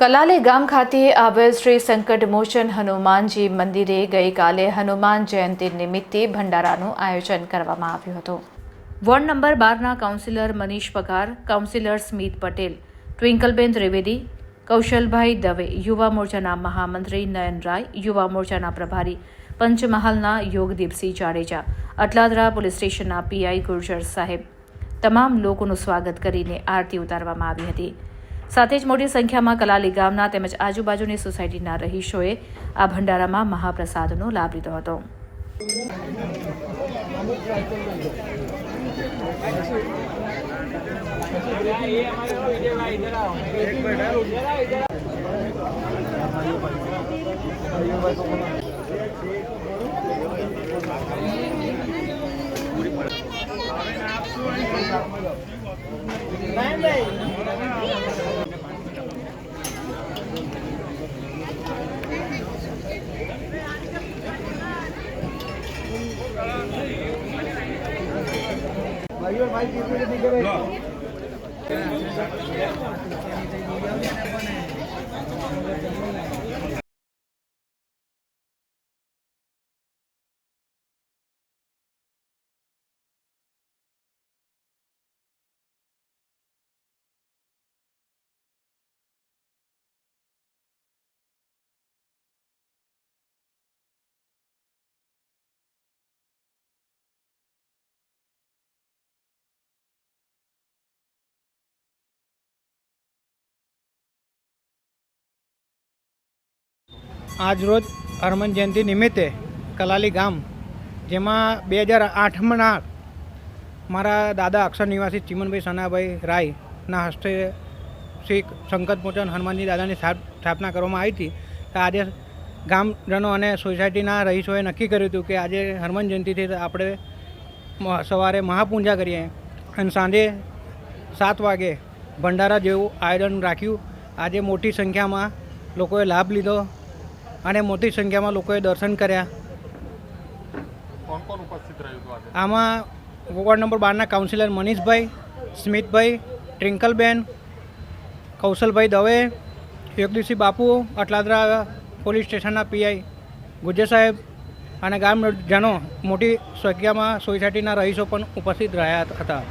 કલાલે ગામ ખાતે આવેલ શ્રી સંકટ મોચન હનુમાનજી મંદિરે ગઈકાલે હનુમાન જયંતિ નિમિત્તે ભંડારાનું આયોજન કરવામાં આવ્યું હતું. વોર્ડ નંબર બારના કાઉન્સિલર મનીષ પગાર, કાઉન્સિલર સ્મિત પટેલ, ટ્વિંકલબેન ત્રિવેદી, કૌશલભાઈ દવે, યુવા મોરચાના મહામંત્રી નયન રાય, યુવા મોરચાના પ્રભારી પંચમહાલના યોગદીપસિંહ જાડેજા, અટલાદરા પોલીસ સ્ટેશનના પીઆઈ ગુર્જર સાહેબ. તમામ લોકોનું સ્વાગત કરીને આરતી ઉતારવામાં આવી હતી. સાથે જ મોટી સંખ્યામાં કલાલી ગામના તેમજ આજુબાજુની સોસાયટીના રહીશોએ આ ભંડારામાં મહાપ્રસાદનો લાભ લીધો હતો. ભાઈ આજરોજ હનુમાન જયંતિ નિમિત્તે કલાલી ગામ, જેમાં બે હજાર આઠમાં મારા દાદા અક્ષર નિવાસી ચિમનભાઈ સનાભાઈ રાયના હસ્તે શ્રી સંકટ મોચન હનુમાનજી દાદાની સ્થાપ- સ્થાપના કરવામાં આવી હતી. તો આજે ગામજનો અને સોસાયટીના રહીશોએ નક્કી કર્યું હતું કે આજે હનુમાન જયંતિથી આપણે સવારે મહાપૂજા કરીએ અને સાંજે સાત વાગે ભંડારા જેવું આયોજન રાખ્યું. આજે મોટી સંખ્યામાં લોકોએ લાભ લીધો. અને મોટી સંખ્યામાં લોકોએ દર્શન કર્યા. આમાં વોર્ડ નંબર બારના કાઉન્સિલર મનીષભાઈ સ્મિતભાઈ ટ્રિંકલબેન કૌશલભાઈ દવે યોગદીપસિંહ બાપુ અટલાદરા પોલીસ સ્ટેશનના પીઆઈ ગુજ્જર સાહેબ અને ગામજનો મોટી સંખ્યામાં સોસાયટીના રહીશો પણ ઉપસ્થિત રહ્યા હતા.